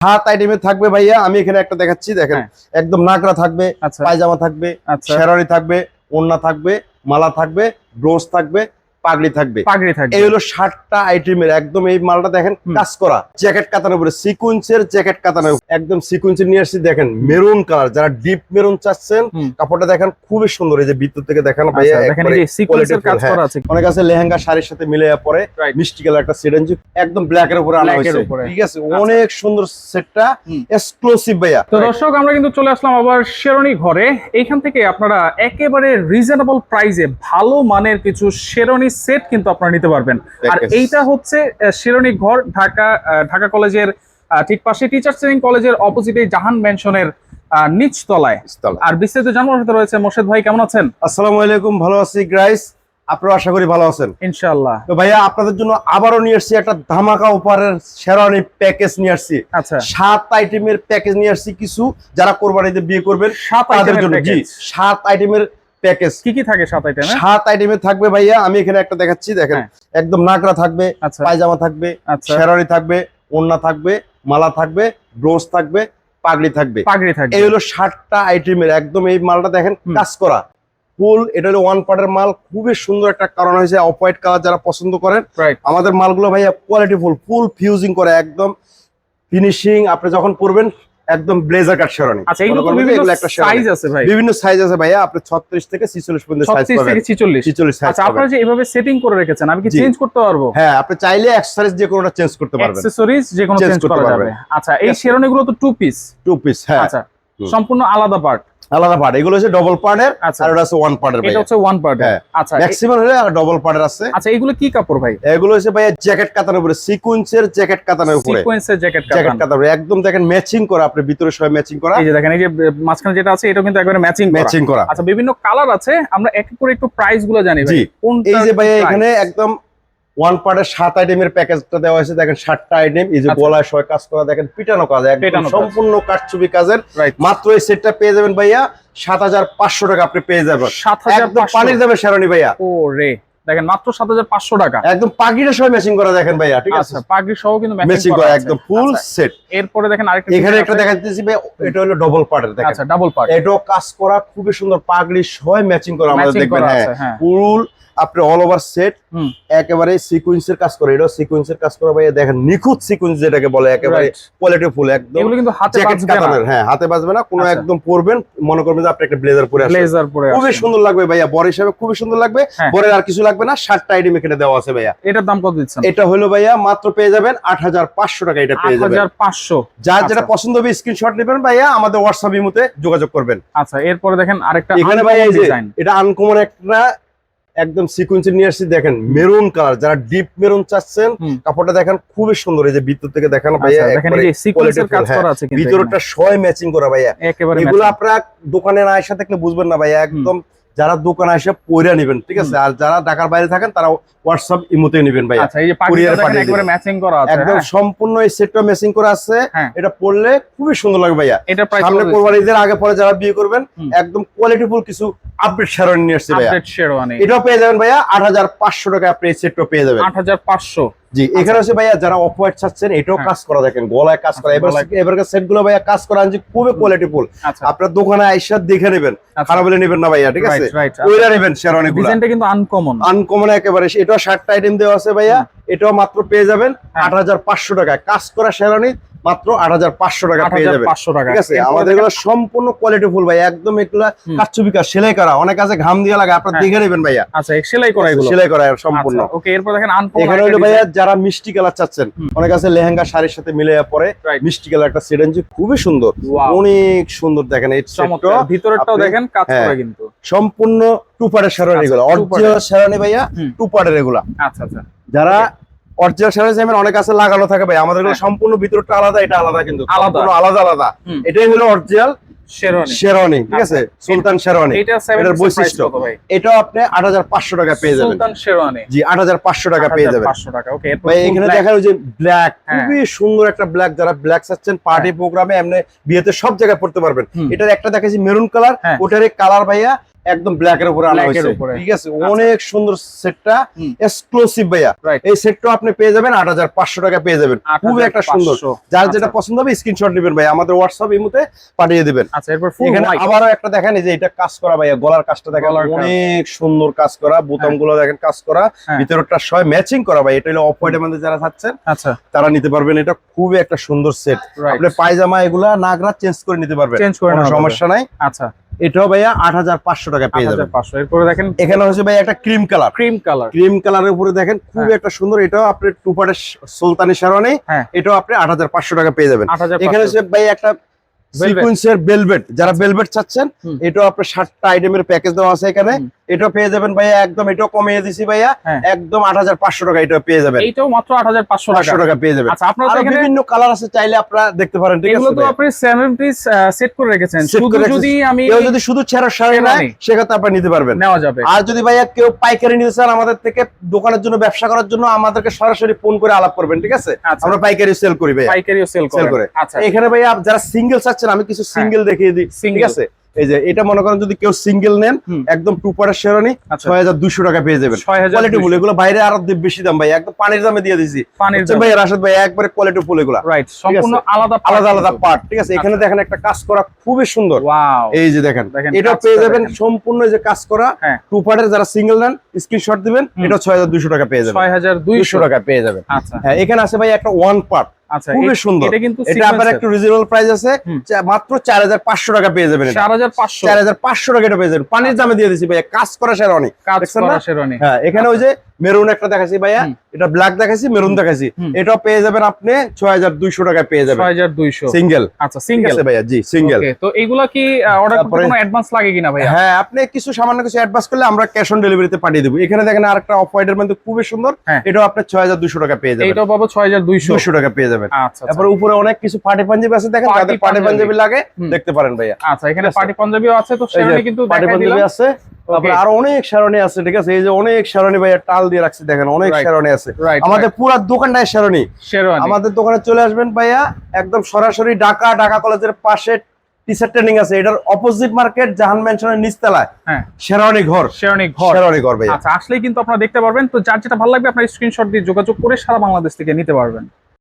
হাত আইটেমে থাকবে ভাইয়া আমি এখানে একটা দেখাচ্ছি দেখেন হ্যাঁ। একদম নাকড়া থাকবে আচ্ছা পায়জামা থাকবে শেরারি শেরানি থাকবে ওন্না থাকবে মালা থাকবে ব্রোজ থাকবে পাগড়ি থাকবে। পাগড়ি থাকবে। এই হলো ষাটটা আইটেমের একদম এই মালটা দেখেন কাজ করা। জ্যাকেট উপরে সিকুয়েন্সের জ্যাকেট উপরে। একদম সিকুয়েন্সের নিয়ে আসছি দেখেন মেরুন কালার যারা ডিপ মেরুন চাচ্ছেন কাপড়টা দেখেন খুবই সুন্দর। এই যে ভিতর থেকে দেখেন আচ্ছা, হ্যাঁ। অনেক আছে লেহেঙ্গা শাড়ির সাথে মিলে পরে মিষ্টি কালার একটা সেট একদম ব্ল্যাক এর উপরে আনা হয়েছে। ঠিক আছে? অনেক সুন্দর সেটটা। এক্সক্লুসিভ ভাইয়া। তো দর্শক আমরা কিন্তু চলে আসলাম আবার শেরনি ঘরে। এইখান থেকে আপনারা একেবারে রিজনেবল প্রাইসে ভালো মানের কিছু শেরনি সেট কিন্তু আপনারা নিতে পারবেন। আর এইটা হচ্ছে শেরনি ঘর ঢাকা ঢাকা কলেজের ঠিক পাশে টিচার ট্রেনিং কলেজের অপোজিটে জাহান মেনশনের নিচ তলায় আর বিস্তারিত জানার সাথে রয়েছে মোর্শেদ ভাই কেমন আছেন? আসসালামু আলাইকুম ভালো আছি গ্রাইস আপনারা আশা করি ভালো আছেন। ইনশাআল্লাহ। তো ভাইয়া আপনাদের জন্য আবারও নিয়ে আসছি একটা ধামাকা উপহারের শেরওয়ানি প্যাকেজ নিয়ে আসছি। আচ্ছা। সাত আইটেমের প্যাকেজ নিয়ে আসছি কিছু যারা কোরবানিতে বিয়ে করবেন সাত আইটেমের জন্য। জি সাত আইটেমের প্যাকেজ। কি কি থাকে সাত আইটেমে সাত আইটেমে থাকবে ভাইয়া আমি এখানে একটা দেখাচ্ছি দেখেন হ্যাঁ। একদম নাকড়া থাকবে আচ্ছা। পায়জামা থাকবে আচ্ছা। শেরওয়ানি থাকবে ওড়না থাকবে মালা থাকবে ব্রোজ থাকবে পাগড়ি থাকবে। পাগড়ি থাকবে। এই হলো ষাটটা আইটেমের একদম এই মালটা দেখেন। কাজ করা। ফুল এটা হলো ওয়ান পার্টের মাল খুবই সুন্দর একটা কারণ হয়েছে অফ হোয়াইট কালার যারা পছন্দ করেন আমাদের মালগুলো ভাইয়া কোয়ালিটি ফুল ফুল ফিউজিং করে একদম ফিনিশিং আপনি যখন পরবেন একদম ব্লেজার কাট শেরওয়ানি আচ্ছা এগুলো তো বিভিন্ন সাইজ আছে ভাই। বিভিন্ন সাইজ আছে ভাইয়া আপনি 36 থেকে 46 পর্যন্ত সাইজ 36 থেকে 46 46 সাইজ আচ্ছা আপনারা যে এভাবে সেটিং করে রেখেছেন আমি কি চেঞ্জ করতে পারব? হ্যাঁ আপনি চাইলে অ্যাক্সেসরিজ যে কোনোটা চেঞ্জ করতে পারবেন। অ্যাকসেসরিজ যে কোনো চেঞ্জ করা যাবে। আচ্ছা এই শেরওয়ানি গুলো তো টু পিস টু পিস হ্যাঁ। আচ্ছা সম্পূর্ণ আলাদা পার্ট আলাদা পার্ট এগুলো হচ্ছে ডবল পার্টের আচ্ছা। আর ওটা হচ্ছে ওয়ান পার্টের এটা হচ্ছে ওয়ান পার্ট হ্যাঁ। আচ্ছা ম্যাক্সিমাম হলে আর ডবল পার্টের আছে। আচ্ছা এগুলো কি কাপড় ভাই? এগুলো হচ্ছে ভাইয়া জ্যাকেট কাতানোর উপরে সিকুয়েন্সের জ্যাকেট কাতানোর উপরে। সিকোয়েন্সের জ্যাকেট জ্যাকেট কাতানোর একদম দেখেন ম্যাচিং করা আপনি ভিতরে সবাই ম্যাচিং করা। এই যে দেখেন এই যে মাঝখানে যেটা আছে এটা কিন্তু একবারে ম্যাচিং করা। ম্যাচিং করা। আচ্ছা বিভিন্ন কালার আছে আমরা এক এক করে একটু প্রাইসগুলো জানি ভাই। জি। কোনটা এই যে price? এখানে একদম ওয়ান পার্টের সাত আইটেমের প্যাকেজটা দেওয়া হয়েছে। দেখেন সাতটা আইটেম এই যে আচ্ছা। গলায় ছয় কাজ করা দেখেন পিটানো কাজ একদম সম্পূর্ণ কাঠছবি কাজের। মাত্র এই সেটটা পেয়ে যাবেন ভাইয়া সাত হাজার পাঁচশো টাকা আপনি পেয়ে যাবেন। সাত হাজার পানির দামে শেরানি ভাইয়া। ও রে দেখেন মাত্র 7500 টাকা। একদম ম্যাচিং করা দেখেন ভাইয়া ঠিক আছে? আচ্ছা পাগড়ি সহ কিন্তু ম্যাচিং করা একদম ফুল আচ্ছা, সেট এরপরে দেখেন আরেকটা এখানে একটা দেখা যাচ্ছে ভাই এটা হলো ডবল পার্টের দেখেন। আচ্ছা ডাবল পার্ট এটাও কাজ করা খুবই সুন্দর পাগড়ি সবাই ম্যাচিং করা আমাদের দেখবেন হ্যাঁ। হ্যাঁ। ফুল আপনি অল ওভার সেট। একেবারে সিকুয়েন্সের কাজ করে এটাও সিকুয়েন্সের কাজ করা ভাই দেখেন নিখুঁত সিকুয়েন্স যেটাকে বলে একেবারে. কোয়ালিটি ফুল একদম এগুলো কিন্তু হাতে বাজবে না। হ্যাঁ হাতে বাজবে না কোনো আচ্ছা। একদম পরবেন মনে করবেন যে আপনি একটা ব্লেজার পরে আসেন ব্লেজার পরে খুবই সুন্দর লাগবে ভাইয়া বর হিসাবে খুবই সুন্দর লাগবে হ্যাঁ। বরের আর কিছু লাগবে না সাতটা আইটেম এখানে দেওয়া আছে ভাইয়া। এটার দাম কত দিচ্ছেন? এটা হলো ভাইয়া মাত্র পেয়ে যাবেন আট হাজার পাঁচশো টাকা এটা পেয়ে যাবেন। 8500 যার যেটা আচ্ছা। পছন্দ হবে স্ক্রিনশট নেবেন ভাইয়া আমাদের হোয়াটসঅ্যাপ ইমোতে যোগাযোগ করবেন। আচ্ছা এরপরে দেখেন আরেকটা এখানে ভাই এই যে এটা আনকমন একটা একদম সিকুয়েন্সে নিয়ে আসছি দেখেন মেরুন কালার যারা ডিপ মেরুন চাচ্ছেন। কাপড়টা দেখেন খুবই সুন্দর এই যে ভিতর থেকে দেখেন ভাইয়া আচ্ছা দেখেন এই যে সিকোয়েন্সের কাজ করা আছে কিন্তু ভিতরটা সয় ম্যাচিং করা ভাইয়া। এগুলো। আপনারা দোকানে না এসে থাকলে বুঝবেন না ভাইয়া একদম যারা দোকানে এসে পয়রা নেবেন ঠিক আছে? আর যারা ঢাকার বাইরে থাকেন তারা হোয়াটসঅ্যাপ ইমোতে নেবেন ভাইয়া। আচ্ছা এই যে পাগড়িটা পাঠিয়ে একবারে ম্যাচিং করা আছে একদম হ্যাঁ। সম্পূর্ণ এই সেটটা ম্যাচিং করা আছে। হ্যাঁ। এটা পড়লে খুবই সুন্দর লাগবে ভাইয়া। এটা সামনে কোরবানিদের আগে পরে যারা বিয়ে করবেন। একদম কোয়ালিটিফুল কিছু আপডেট শেরওয়ানি নিয়ে আসছে ভাইয়া। আপডেট শেরওয়ানি এটাও পেয়ে যাবেন ভাইয়া আট হাজার পাঁচশো টাকা আপনি এই সেটটা পেয়ে যাবেন। 8500 জি এখানে হচ্ছে ভাইয়া যারা অফ হোয়াইট চাচ্ছেন এটাও হ্যাঁ। কাজ করা দেখেন গলায় কাজ করা। আচ্ছা, এবার এবারকার সেটগুলো ভাইয়া কাজ করা আনছি খুবই কোয়ালিটিফুল আচ্ছা। আপনার দোকানে আইসা দেখে নেবেন আচ্ছা। খারাপ হলে নেবেন না ভাইয়া ঠিক আছে? ওইরা ওইটা নেবেন শেরওয়ানি গুলা ডিজাইনটা কিন্তু আনকমন আনকমন একেবারে এটাও ষাটটা আইটেম দেওয়া আছে ভাইয়া এটাও মাত্র পেয়ে যাবেন হ্যাঁ। আট হাজার পাঁচশো টাকায়। কাজ করা শেরওয়ানি মাত্র আট হাজার পাঁচশো টাকা পেয়ে যাবেন। 8500 টাকা। ঠিক আছে? আমাদের এগুলো সম্পূর্ণ কোয়ালিটি ফুল ভাই। একদম এগুলা সেলাই করা। অনেক আছে ঘাম দিয়ে লাগে আপনার হ্যাঁ। দেখে নেবেন ভাইয়া। আচ্ছা সেলাই করা এগুলো? সেলাই করা সম্পূর্ণ। ওকে এরপর দেখেন এখানে হলো ভাইয়া যারা মিষ্টি কালার চাচ্ছেন অনেক আছে লেহেঙ্গা শাড়ির সাথে মিলে পরে মিষ্টি কালার একটা আনছি খুবই সুন্দর। অনেক সুন্দর দেখেন এই ভিতরেরটাও দেখেন কাজ হ্যাঁ। করা কিন্তু। সম্পূর্ণ টু পার্টের আচ্ছা, এগুলো অরিজিনাল শেরানি ভাইয়া হুম। টু পার্টের এগুলা। আচ্ছা আচ্ছা। যারা অরিজিনাল অনেক আছে লাগানো থাকে ভাই। আমাদের হ্যাঁ। সম্পূর্ণ ভিতরটা আলাদা এটা আলাদা কিন্তু। আলাদা। সম্পূর্ণ আলাদা আলাদা। এটাই হলো অরিজিনাল শেরওয়ানি ঠিক আছে? আচ্ছা। সুলতান এটার বৈশিষ্ট্য। আপনি পাঁচশো টাকা পেয়ে যাবেন। সুলতান শেরওয়ানি জি টাকা পেয়ে যাবেন। 8500 টাকা ওকে ভাই এখানে যায় যে ব্ল্যাক। খুবই সুন্দর একটা ব্ল্যাক যারা ব্ল্যাক চাচ্ছেন পার্টি প্রোগ্রামে এমনি বিয়েতে সব জায়গায় পড়তে পারবেন। এটার একটা দেখাচ্ছি মেরুন কালার। ওটার কালার ভাইয়া একদম ব্ল্যাক এর উপরে আনা হয়েছে। ঠিক আছে? অনেক সুন্দর সেটটা। এক্সক্লুসিভ ভাইয়া. এই সেটটা আপনি পেয়ে যাবেন আট হাজার পাঁচশো টাকা পেয়ে যাবেন। খুবই একটা সুন্দর। যার যেটা আচ্ছা। পছন্দ হবে স্ক্রিনশট নেবেন ভাই আমাদের হোয়াটসঅ্যাপ ইমুতে পাঠিয়ে দিবেন। আচ্ছা এরপর এখানে হোয়াইট আবারও একটা দেখেন এই যে এটা কাজ করা ভাইয়া গলার কাজটা দেখেন অনেক সুন্দর কাজ করা বোতামগুলো দেখেন কাজ করা। হ্যাঁ। ভিতরটা সবাই ম্যাচিং করা ভাই এটা হলো অফ হোয়াইটের মধ্যে যারা থাকছেন আচ্ছা। তারা নিতে পারবেন। এটা খুবই একটা সুন্দর সেট আপনি পায়জামা এগুলা নাগরা চেঞ্জ করে নিতে পারবেন। চেঞ্জ করে সমস্যা নাই। আচ্ছা। এটাও ভাইয়া আট হাজার পাঁচশো টাকা পেয়ে যাবেন। পাঁচশো। এরপরে দেখেন এখানে হচ্ছে ভাই একটা cream colour. Cream colour. Cream কালারের উপরে দেখেন খুব একটা সুন্দর এটাও আপনি টুপারের সুলতানি শেরওয়ানি হ্যাঁ। এটাও আপনি আট হাজার পাঁচশো টাকা পেয়ে যাবেন। এখানে হচ্ছে ভাই একটা। সিকুয়েন্সের বেলভেট যারা বেলভেট চাচ্ছেন এটাও আপনার আইটেমের প্যাকেজ দেওয়া আছে এখানে। এটাও পেয়ে যাবেন ভাইয়া একদম এটাও কমিয়ে দিছি ভাইয়া। হ্যাঁ। একদম আট হাজার পাঁচশো টাকা এটাও পেয়ে যাবেন। এইটাও মাত্র 8500 পাঁচশো টাকা। টাকা পেয়ে যাবেন। আচ্ছা আপনারা বিভিন্ন কালার আছে চাইলে আপনারা দেখতে পারেন ঠিক আছে তো আপনি 7 পিস সেট করে রেখেছেন। শুধু যদি আমি কেউ যদি শুধু ছেঁড়া নেয় সেক্ষেত্রে আপনারা নিতে পারবেন। নেওয়া যাবে। আর যদি ভাইয়া কেউ পাইকারি নিতে চান আমাদের থেকে দোকানের জন্য ব্যবসা করার জন্য আমাদেরকে সরাসরি ফোন করে আলাপ করবেন ঠিক আছে? আচ্ছা। আমরা পাইকারি সেল করি ভাইয়া। পাইকারিও সেল করে। আচ্ছা। এখানে ভাইয়া যারা সিঙ্গেল চাচ্ছেন আমি কিছু সিঙ্গেল দেখিয়ে দিই ঠিক আছে? এই যে এটা মনে করেন যদি কেউ সিঙ্গেল নেন একদম টু পারের শেরানি আচ্ছা। ছয় হাজার দুশো টাকা পেয়ে যাবেন। কোয়ালিটি ফুল এগুলো বাইরে আরও বেশি দাম ভাই। একদম পানির দামে দিয়ে দিছি। ভাই রাশেদ ভাই একবারে কোয়ালিটি ফুল এগুলা। রাইট সম্পূর্ণ আলাদা আলাদা আলাদা পার্ট ঠিক আছে? এখানে দেখেন একটা কাজ করা খুবই সুন্দর। এই যে দেখেন এটা পেয়ে যাবেন সম্পূর্ণ যে কাজ করা হ্যাঁ। টু পার্টের যারা সিঙ্গেল নেন স্ক্রিনশট দিবেন এটা ছয় হাজার দুশো টাকা পেয়ে যাবেন। ছয় হাজার দুইশো টাকা পেয়ে যাবেন। আচ্ছা। হ্যাঁ এখানে আছে ভাই একটা ওয়ান পার্ট আচ্ছা খুবই সুন্দর। এটা কিন্তু এটা আপনার একটু রিজনেবল প্রাইস আছে। মাত্র চার হাজার পাঁচশো টাকা পেয়ে যাবেন এটা। 4500 পাঁচশো। টাকা এটা পেয়ে যাবেন। পানির দামে দিয়ে দিচ্ছি কাজ করা সেরা অনেক কাজ করা শেরওয়ানি। হ্যাঁ এখানে ওই যে মেরুন একটা দেখাচ্ছি ভাইয়া এটা ব্ল্যাক দেখাচ্ছি মেরুন দেখাচ্ছি। এটাও পেয়ে যাবেন আপনি ছয় হাজার দুইশো টাকা পেয়ে যাবেন। 6200 সিঙ্গেল আচ্ছা সিঙ্গেল আছে ভাইয়া জি সিঙ্গেল তো এইগুলা কি অর্ডার করতে কোনো অ্যাডভান্স লাগে কিনা ভাইয়া? হ্যাঁ আপনি কিছু সামান্য কিছু অ্যাডভান্স করলে আমরা ক্যাশ অন ডেলিভারিতে পাঠিয়ে দেবো। এখানে দেখেন আরেকটা অফ হোয়াইটের মধ্যে খুবই সুন্দর। হ্যাঁ। এটাও আপনি ছয় হাজার দুশো টাকা পেয়ে যাবেন। এটাও পাবো 6200 দুশো টাকা পেয়ে যাবেন। আচ্ছা আচ্ছা। তারপরে উপরে অনেক কিছু পার্টি পাঞ্জাবি আছে দেখেন যাদের পার্টি পাঞ্জাবি। লাগে দেখতে পারেন ভাইয়া। আচ্ছা এখানে। পার্টি পাঞ্জাবিও আছে তো শেরওয়ানি কিন্তু পার্টি পাঞ্জাবি আছে। তারপরে আরও অনেক শারণী আছে ঠিক আছে? এই যে অনেক শারণী ভাইয়া টাল দিয়ে রাখছি দেখেন অনেক. শারণী আছে। আমাদের পুরো শারণী শেরওয়ানি। আমাদের দোকানে চলে আসবেন ভাইয়া একদম সরাসরি ঢাকা ঢাকা কলেজের পাশে টিচার ট্রেনিং আছে। এটার অপোজিট মার্কেট জাহান ম্যানশনের নিচতলায়। হ্যাঁ। শেরানি ঘর। ঘর। শেরানি ঘর ভাইয়া। আচ্ছা আসলেই কিন্তু আপনারা দেখতে পারবেন। তো যার যেটা ভালো লাগবে আপনার স্ক্রিনশট দিয়ে যোগাযোগ করে সারা বাংলাদেশ থেকে নিতে পারবেন।